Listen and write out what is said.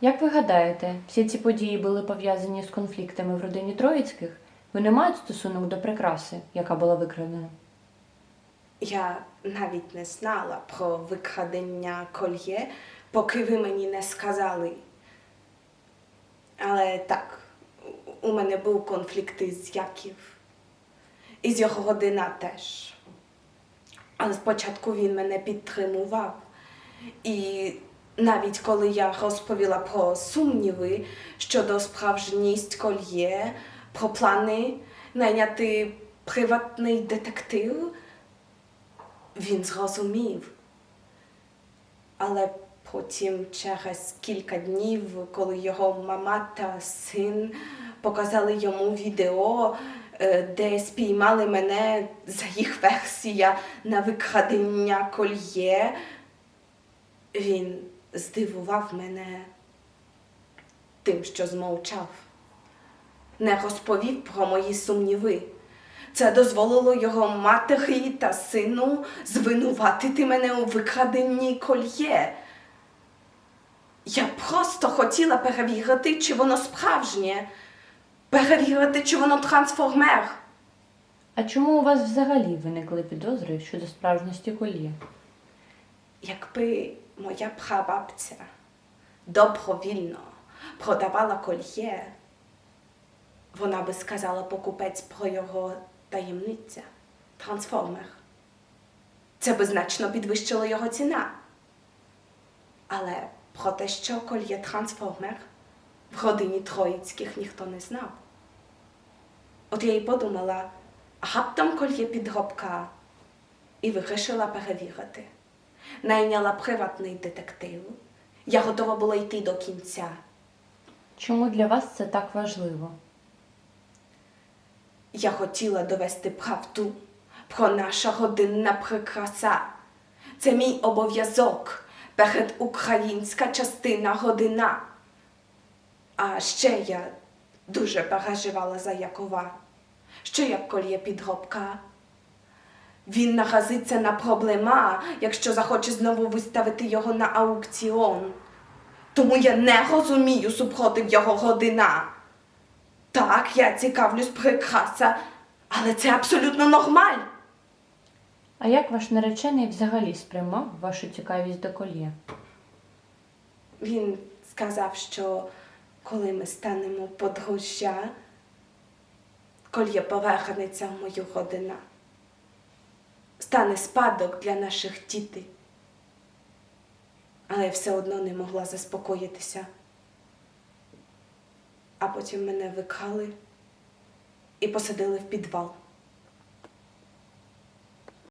Як ви гадаєте, всі ці події були пов'язані з конфліктами в родині Троїцьких? Вони мають стосунок до прикраси, яка була викрадена? Я навіть не знала про викрадення кольє, поки ви мені не сказали. Але так, у- у мене був конфлікт із Яків. І з його родина теж. Але спочатку він мене підтримував. І навіть коли я розповіла про сумніви щодо справжність кольє, про плани найняти приватний детектив, він зрозумів. Але потім, через кілька днів, коли його мама та син показали йому відео, е, де спіймали мене за їх версія на викрадення кольє, він здивував мене тим, що змовчав, не розповів про мої сумніви. Це дозволило його матері та сину звинуватити мене у викраденні кольє. Я просто хотіла перевірити, чи воно справжнє, перевірити, чи воно трансформер. А чому у вас взагалі виникли підозри щодо справжності колії? Якби моя прабабця добровільно продавала кольє, вона би сказала покупець про його таємниця, трансформер. Це би значно підвищило його ціна. Але про те, що кольє трансформер, в родині Троїцьких ніхто не знав. От я й подумала, а раптом кольє підробка, і вирішила перевірити. Найняла приватний детектив. Я готова була йти до кінця. Чому для вас це так важливо? Я хотіла довести правду про наша родинна прикраса. Це мій обов'язок перед українська частина родина. А ще я дуже переживала за Якова. Що як колє підробка? Він наразиться на проблема, якщо захоче знову виставити його на аукціон. Тому я не розумію супротив його родина. Так, я цікавлюсь прикраса, але це абсолютно нормаль. А як ваш наречений взагалі сприймав вашу цікавість до колія? Він сказав, що коли ми станемо подружжя, кольє повернеться в мою родину. Стане спадок для наших дітей. Але я все одно не могла заспокоїтися. А потім мене викали і посадили в підвал.